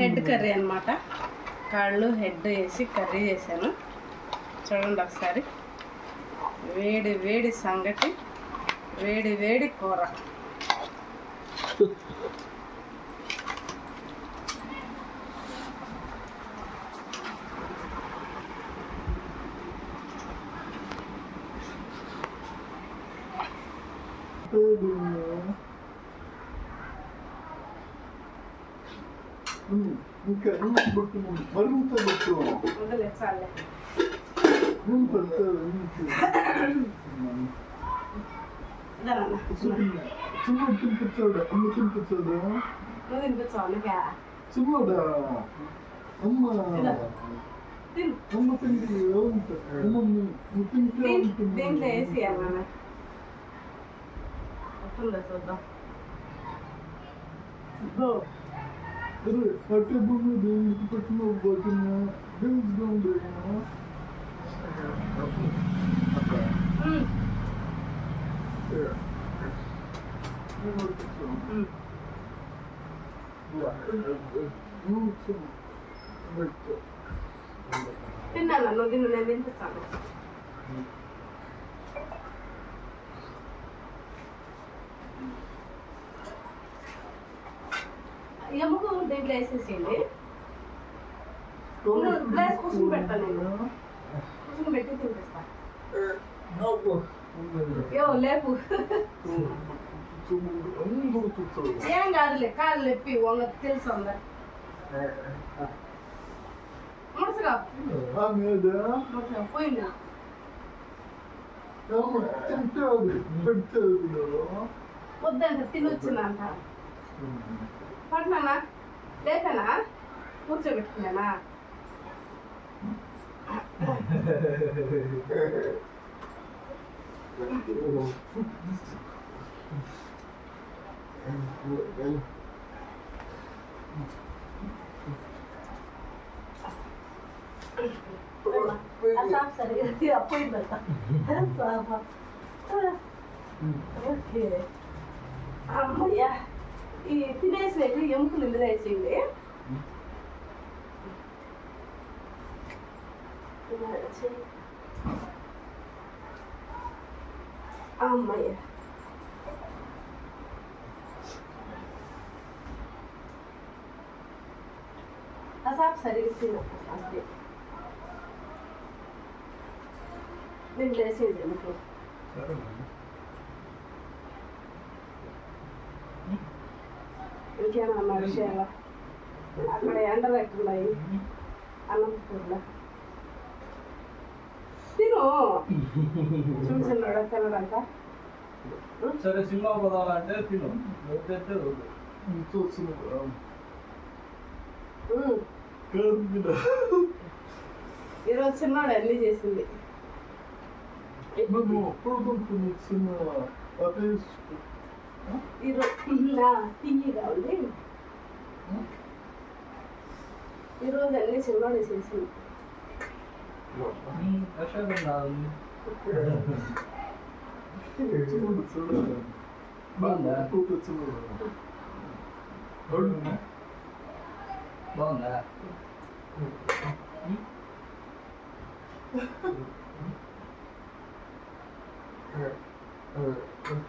Head curry అన్నమాట. కాళ్ళు head వేసి కర్రీ చేశాను. చూడండి ఒకసారి. వేడి వేడి సంగటి వేడి వేడి కూర. ఇంకా నువ్వు పెట్టు మరుగుత పెట్టు వదిలే చాలే నువ్వు పెడతావు నీకు ఇదన్న చిన్న తినిపించాడు అమ్మ తినిపించాడు నువ్వు తినిపించావుగా చిన్నడా అమ్మ తిను అమ్మ తిండి ఉంటుంది అమ్మ నువ్వు తింటే దీం- ఉంటుంది దీంట్లో వేసి అన్న వస్తుందా చూద్దాం పట్టే భూమి దేవునికి పెట్టిన పోతున్న ఉమ్, ఉమ్. తిన్నాను? నువ్వు తిన్ను నేను తినిపిస్తాను ఎముక దీంట్లో వేసేసేయండి. గ్లాస్ కూర్చుని పెడతాను నేను కూర్చుని పెట్టి తినిపిస్తా యో లేపు. ఏం కాదులే కాళ్ళు లేపి వంగ తెలుసు అందరు మనసుగా పోయింది. వద్దంట తినొచ్చిందంట. పట్నానా లేపనా కూర్చోబెట్టుకున్నానా సాఫ్ సరిగా పోయిందంట సాఫ్ ఓకే అమ్మయ్యా ఈ తినేసినట్టు ఎముకలు ఇందులో వేసేయండి. ఇలా వేసేయి. సరిగ్గా అంతే నేను వేసేది ఎముకలు. ఇంకేమన్నా విషయాలు. అక్కడ ఎండలు ఎట్టున్నాయి అనంతపూర్లో తిను. చూసినాడు తినడంట సరే సినిమా పోదామంటే తిను. ఉమ్. ఈరోజు చిన్నాడు అన్నీ చేసింది. ఈరోజు తియ్యిగా ఉంది ఈరోజు అన్నీ చిన్నాడు చేసింది ప్రశాంత్ ఉంది బాగుందా ఉమ్.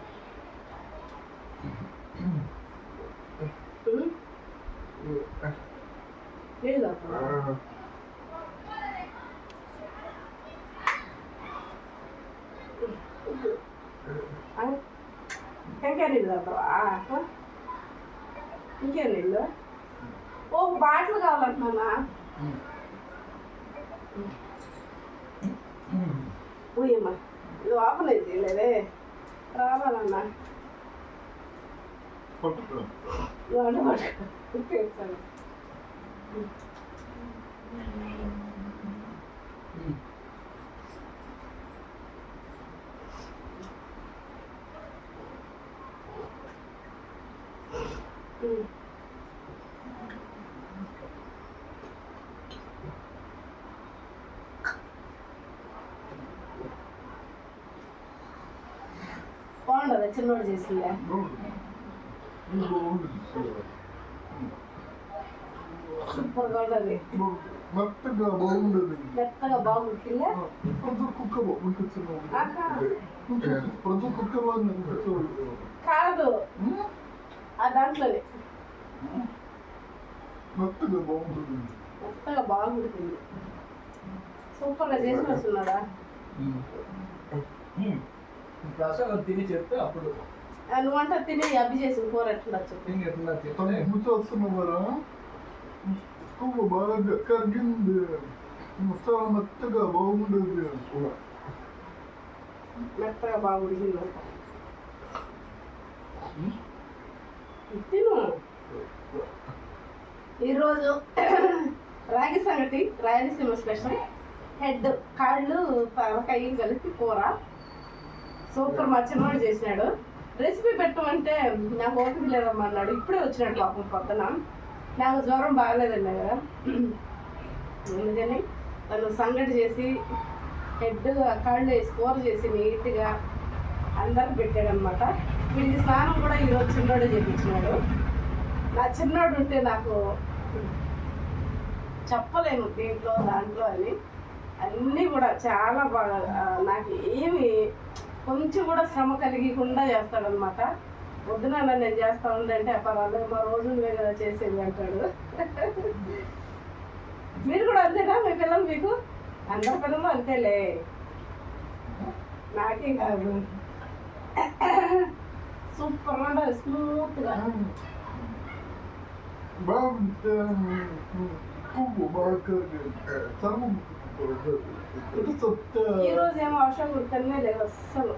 ఇంకేం నీళ్ళు ఓ బాటిల్ కావాలంటున్నా ఊయమ్మా ఇది ఓపెన్ అయితే లేదే రావాలన్నా నువ్వు చిన్నోడు చేసిందా సూపర్గా మెత్తగా బాగుండదు మెత్తగా బాగుంటుందా ప్రతి కుక్క ప్రతి కుక్క కాదు. ఆ దాంట్లోనే. మెత్తగా బాగుంటుంది. మెత్తగా బాగుంటుంది సూపర్గా చేసి వస్తున్నాడా? ప్రసాదం తిని చెప్తే అప్పుడు నువ్వు వంట తిని అబ్బి చేసిన కూర ఎట్లా తిని ఎట్లా తను వస్తున్నవారా కుక్క బాగా కరిగింది. మెత్తగా బాగుండేది. మెత్తగా బాగా ఉడికిందంట తిను. ఈరోజు రాగి సంగటి రాయలసీమ స్పెషల్. హెడ్ కాళ్ళు తలకాయ కలిపి కూర. సూపర్ మా చిన్నవాడు చేసినాడు. రెసిపీ పెట్టమంటే నాకు ఓపిక లేదమ్మా అన్నాడు. ఇప్పుడే వచ్చినాడు పాపం పొద్దున. నాకు జ్వరం బాగలేదండి కదా. అందుకని తను సంగటి చేసి హెడ్ కాళ్ళు వేసి కూర చేసి నీట్గా అందరికి పెట్టాడనమాట. వీడికి స్నానం కూడా ఈరోజు చిన్నోడే చేయించినాడు నా చిన్నోడు ఉంటే నాకు చెప్పలేము దీంట్లో దాంట్లో అని. అన్నీ కూడా చాలా బాగా నాకు ఏమి కొంచెం కూడా శ్రమ కలిగకుండా చేస్తాడనమాట వద్దున నేను చేస్తా ఉందంటే పర్వాలేదు మా రోజు నువ్వే కదా చేసేది అంటాడు మీరు కూడా అంతేనా మీ పిల్లలు మీకు అందరి పిల్లలు అంతేలే నాకే కాదు సూపర్ ఉండదు స్మూత్గా బాగుంటే ఈ రోజు ఏమో అశోకుడు తిన్నే లేదు అస్సలు.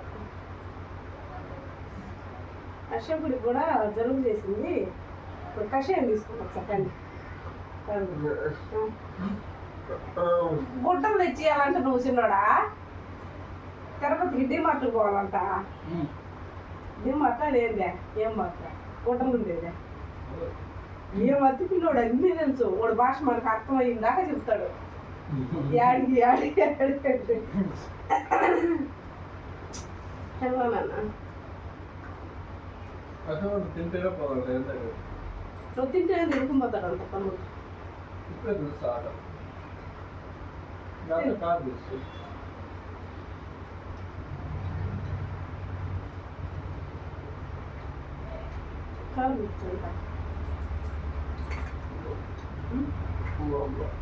అశోకుడికి కూడా జలుబు చేసింది. ఇప్పుడు కషాయం తీసుకున్నాం చెప్పండి గుడ్డలు తెచ్చి అలాంటి నువ్వు చిన్నోడా? తిరుపతికి డిమార్ట్ పోవాలంట. డిమార్ట్ లేదే ఏం మాట గుడ్డలు ఉండేదే ఏం అతి పిల్లోడు? అన్నీ తెలుసు. వాడు భాష మనకు అర్థమయ్యిందాక చెప్తాడు. yer yer yer. Tamam hemen. Acaba rutin tera pazarlarında yok. Rutin tera değil, rutin pazarlarında kapanmadı. Gitmediniz sağda. Nerede kalmıyorsun? Kalmıyorsun. Allah Allah.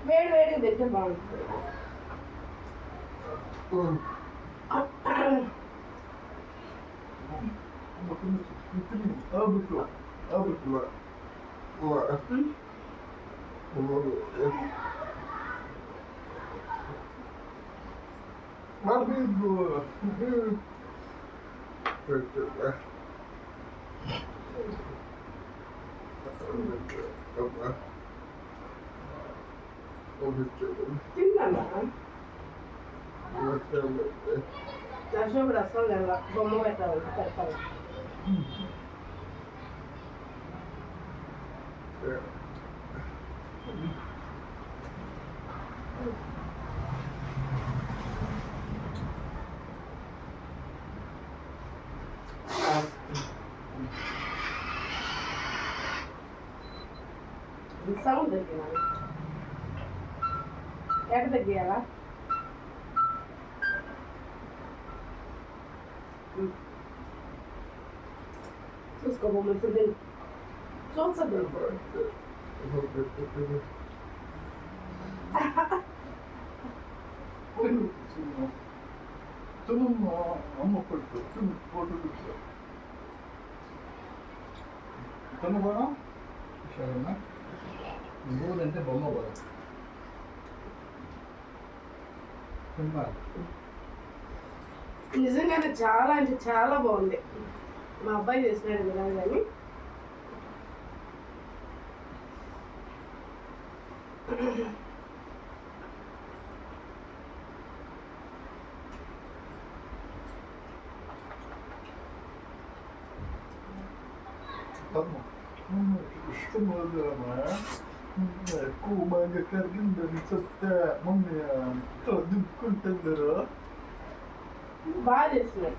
ఉంది చూడ వేడి వేడిగా తింటే బాగుంటుంది kommentteerin. Ymmärrän. Tässä on vielä sallella, kun on momentaan tarkkaan. Yeah. Mm. ఎక్కడ తగ్గియాలా చూసుకో బొమ్మ ఇప్పుడు చూసద్దు చూస్తుంది అమ్మ పడుతు ఫోటో తను కూడా సరేనా నువ్వుదంటే బొమ్మ కూడా సినిమా నిజంగానే చాలా అంటే చాలా బాగుంది మా అబ్బాయి చేసినాడు కదా కానీ Tamam. Hmm, கோமாங்க கருகின்றி சொத்த மம்மிய தொடுக்குண்டதரோ Várias, né?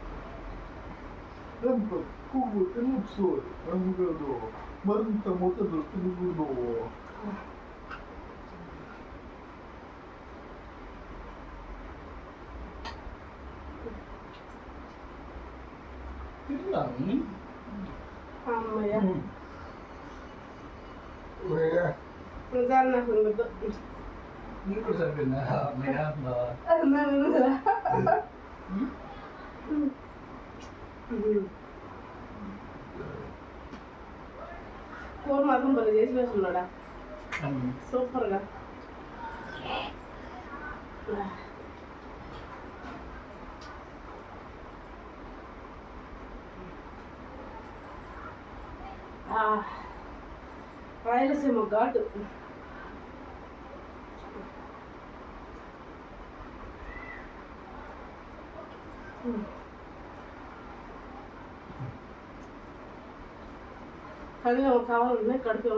Lembra? Cuba, tem um absurdo. É um jogador. Marmita, montador, tem um jogador. Não, hein? నాకు వద్దు. నీకు సరిపోయిందా. కూర మాత్రం భలే చేసి వేస్తున్నాడా ఉమ్. సూపర్గా రాయలసీమ ఘాటు కడుగు కావాలంటే కడుపు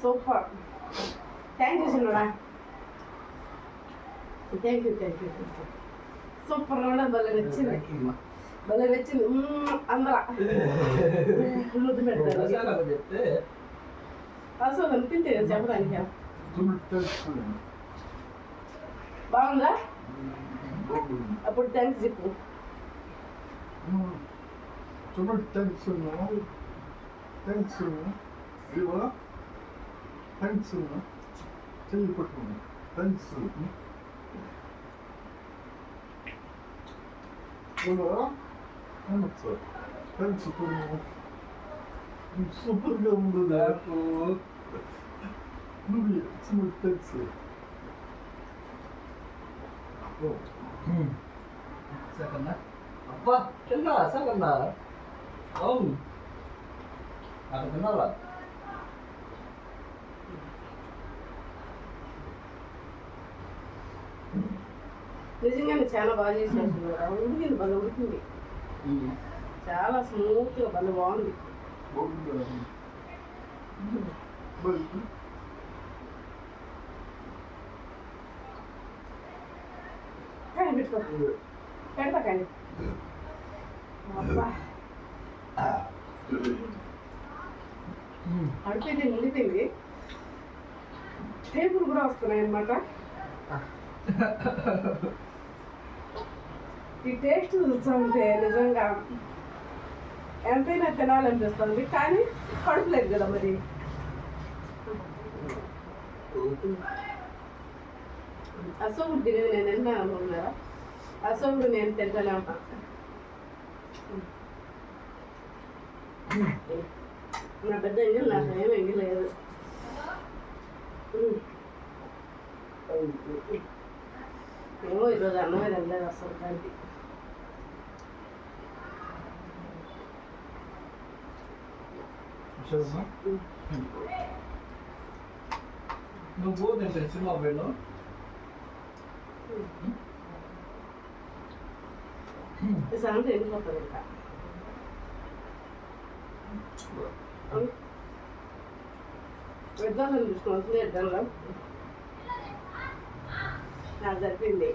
So far. Thank you, Sinora. Thank you చిన్నడా thank you thank you super కూడా భలే నచ్చింది Thank you, అమ్మా. భలే నచ్చింది అందరా ముద్దు పెడతారు రసాలు అలా చెప్తే అసలు తింటే కదా చెప్పడానికి తుమ్మి తెలుసు బాగుందా బాగుంది. అప్పుడు థ్యాంక్స్ చెప్పు తుమ్మి తెలుసు థ్యాంక్స్ ఇవా థ్యాంక్స్ చెయ్యి పట్టుకున్నా థ్యాంక్స్ 몰라요? 한국서 한국서 뿌리고 소프트감도 나고 루비 스물 댄스 아빠 응 잠깐만 아빠 끝나 잠깐만 어우. 아까 끝나라. నిజంగానే చాలా బాగా చేసినట్టు ఉడికింది భలే ఉడికింది చాలా స్మూత్గా భలే బాగుంది. బాగుందా మరి కానీ పెట్టుకో. పెడతా కానీ అబ్బా. అడిపోయింది నిండిపోయింది టేబుల్ కూడా వస్తున్నాయి అన్నమాట ఈ టేస్ట్ చూస్తుంటే నిజంగా ఎంతైనా తినాలనిపిస్తుంది. కానీ కడుపులేదు కదా మరి. అసోగుడు తినేది నేను ఎంత అనుకున్నారా? అసోగుడు నేను తింటానే నా పెద్ద ఎంగిల్ నాకు ఏం ఎంగిలేదు ఏమో ఈరోజు అన్నమే వెళ్ళలేదు అసలు కానీ విషయమా నువ్వు నేను పోయినావు ఈ సంగతి వెళ్ళిపోతుంది ఇంకా? పెద్దాలను చూసుకుని ఎద్దాంలో నాకు సరిపోయింది.